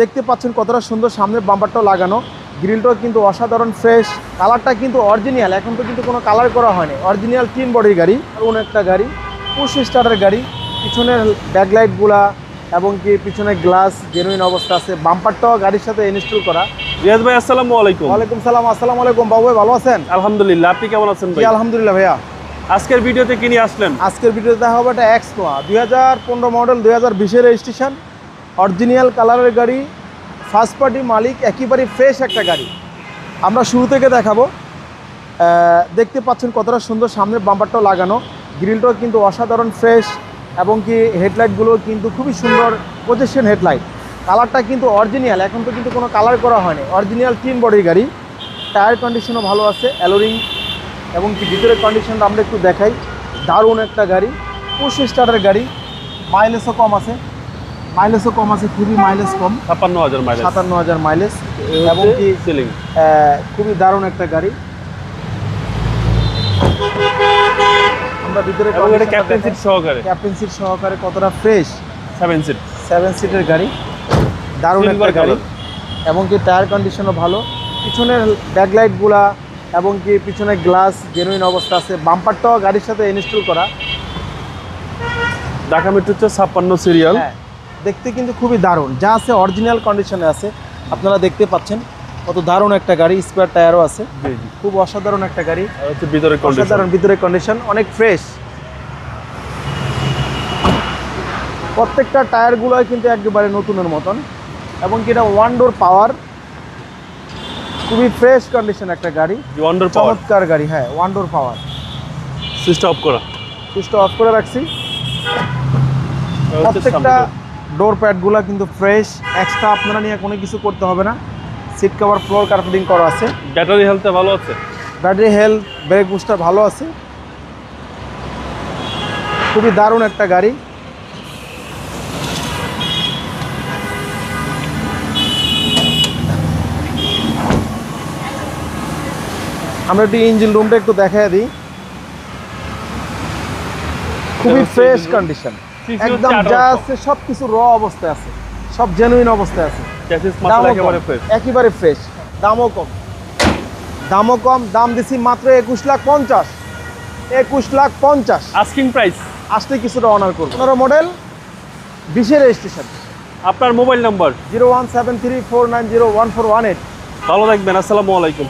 দেখতে পাচ্ছেন কতটা সুন্দর সামনের বাম্পারটাও লাগানো। গ্রিলটাও কিন্তু অসাধারণ ফ্রেশ কালারটা কিন্তু অরিজিনাল এখন তো কিন্তু কোনো কালার করা হয়নি। অরিজিনাল তিন বডির গাড়ি কোন একটা গাড়ি পুশ স্টারের গাড়ি। পিছনের ব্যাকলাইটগুলা এবং কি পিছনের গ্লাস জেনুইন অবস্থা আছে। বাম্পারটাও গাড়ির সাথে ইনস্টল করা। রিয়াজ ভাই আসসালামু আলাইকুম। ওয়ালাইকুম সালাম আসসালামু আলাইকুম। বাবু ভাই ভালো আছেন? আলহামদুলিল্লাহ আপনি কেমন আছেন ভাই? আলহামদুলিল্লাহ ভাইয়া। আজকের ভিডিওতে কি নিয়ে আসলেন? আজকের ভিডিওতে দেখা হবে একটা এক্স নোয়া দুই হাজার পনেরো মডেল দুই হাজার বিশের রেজিস্ট্রেশন অরিজিনাল কালারের গাড়ি ফার্স্ট পার্টি মালিক, একেবারে ফ্রেশ একটা গাড়ি। আমরা শুরু থেকে দেখাবো। দেখতে পাচ্ছেন কতটা সুন্দর সামনের বাম্পারটাও লাগানো। গ্রিলটাও কিন্তু অসাধারণ ফ্রেশ এবং কি হেডলাইটগুলো কিন্তু খুবই সুন্দর পজিশন হেডলাইট কালারটা কিন্তু অরিজিনাল এখন তো কিন্তু কোনো কালার করা হয়নি। অরিজিনাল তিন বডির গাড়ি। টায়ার কন্ডিশনও ভালো আছে অ্যালোরিং এবং কি ভিতরের কন্ডিশনটা আমরা একটু দেখাই। দারুণ একটা গাড়ি পুশ স্টারের গাড়ি মাইলেজও কম আছে। মাইলেজও কম আছে খুবই মাইলেজ কম। ছাপ্পান্ন হাজার মাইলেজ সাতান্ন হাজার মাইলেজ এবং কি সিলিং খুবই দারুণ একটা গাড়ি। আমরা ভিতরে এটা ক্যাপ্টেন সিট সহকারে। ক্যাপ্টেন সিট সহকারে কতটা ফ্রেশ সেভেন সিট সেভেন সিটের গাড়ি। দারুণ একটা গাড়ি। এবং কি টায়ার কন্ডিশনও ভালো। পিছনের ব্যাকলাইটগুলা এবং কি পিছনের গ্লাস জেনুইন অবস্থা আছে। বাম্পারটাও গাড়ির সাথে ইনস্টল করা। ঢাকা মেট্রো হচ্ছে ছাপ্পান্ন সিরিয়াল দেখতে কিন্তু খুবই দারুণ। যা আছে অরিজিনাল কন্ডিশনে আছে। আপনারা দেখতে পাচ্ছেন কত দারুণ একটা গাড়ি স্পেয়ার টায়ারও আছে। খুব অসাধারণ একটা গাড়ি। ভিতরে কন্ডিশন অসাধারণ ভিতরে কন্ডিশন অনেক ফ্রেশ প্রত্যেকটা টায়ারগুলোই কিন্তু একেবারে নতুনের মতন। এবং কি এটা ওয়ান ডোর পাওয়ার খুবই ফ্রেশ কন্ডিশন একটা গাড়ি। ওয়ান্ডার পাওয়ার চমৎকার গাড়ি হ্যাঁ ওয়ান ডোর পাওয়ার সুইচটা অফ করা। সুইচটা অফ করে রাখছি। প্রত্যেকটা ডোর প্যাডগুলো কিন্তু ফ্রেশ এক্সট্রা আপনারা নিয়ে কোনো কিছু করতে হবে না। সিট কভার ফ্লোর কার্পেটিং করা আছে। ব্যাটারি হেলথে ভালো আছে? ব্যাটারি হেলথ ব্রেক বুস্টার ভালো আছে। খুবই দারুণ একটা গাড়ি। আমরা একটু ইঞ্জিন রুমটা একটু দেখাই দিই। খুবই ফ্রেশ কন্ডিশন একদম যা আছে সব কিছু র অবস্থায় আছে। সব জেনুইন অবস্থায় আছে। একেবারে ফ্রেশ দামও কম। দামও কম দাম দিছি মাত্র একুশ লাখ পঞ্চাশ। একুশ লাখ পঞ্চাশ। আস্কিং প্রাইস আসলে কিছুটা অনার করব। পনেরো মডেল বিশের রেজিস্ট্রেশন আপনার mobile number zero one seven three four nine zero one four one eight. ভালো থাকবেন আসসালামু আলাইকুম।